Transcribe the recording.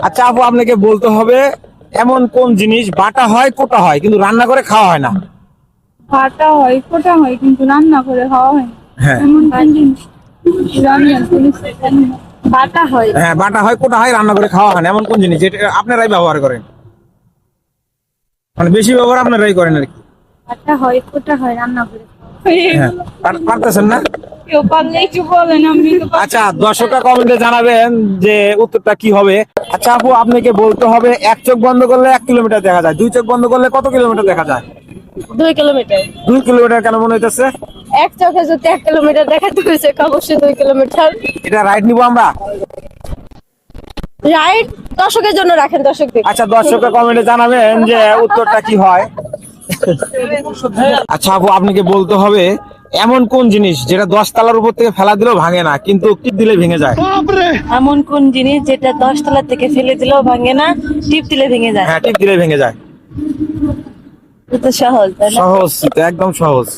আচ্ছা আপু আপনাকে বলতে হবে এমন কোন জিনিস বাটা হয় কোটা হয় কিন্তু রান্না করে খাওয়া হয় না? ভাটা হয় ফোটা হয় কিন্তু রান্না করে খাওয়া হয় হ্যাঁ। এমন কোন জিনিস। বাটা হয়। হ্যাঁ বাটা হয় কোটা হয় রান্না করে খাওয়া হয় না এমন কোন জিনিস? যেটা আপনারাই ব্যবহার করেন। মানে বেশি ব্যবহার আপনারাই করেন আর কি। বাটা হয় ফোটা হয় রান্না করে খাওয়া হয়। হ্যাঁ পারতেছেন না? কেউ পারলে একটু বলেন আমি তো আচ্ছা দর্শকরা কমেন্টে জানাবেন যে উত্তরটা কি হবে। আচ্ছা আপু আপনাকে বলতে হবে এক চোখ বন্ধ করলে এক কিলোমিটার দেখা যায়। দুই চোখ বন্ধ করলে কত কিলোমিটার দেখা যায়? দুই কিলোমিটার। দুই কিলোমিটার কেন মনে হইতেছে? এক চোখে যদি এক কিলোমিটার দেখাতে হয়েছে অবশ্যই দুই কিলোমিটার। এটা রাইট নিবো আমরা? রাইট দর্শকের জন্য রাখেন দর্শক আচ্ছা দর্শকরা কমেন্টে জানাবেন যে উত্তরটা কি হয়? আচ্ছা আপু আপনাকে বলতে হবে এমন কোন জিনিস যেটা দশ তালার উপর থেকে ফেলা দিলেও ভাঙে না কিন্তু টিপ দিলে ভেঙে যায়? এমন কোন জিনিস যেটা দশ তালার থেকে ফেলে দিলেও ভাঙে না টিপ দিলে ভেঙে যায়? হ্যাঁ টিপ দিলে ভেঙে যায়। এটা সহজ সহজ একদম সহজ।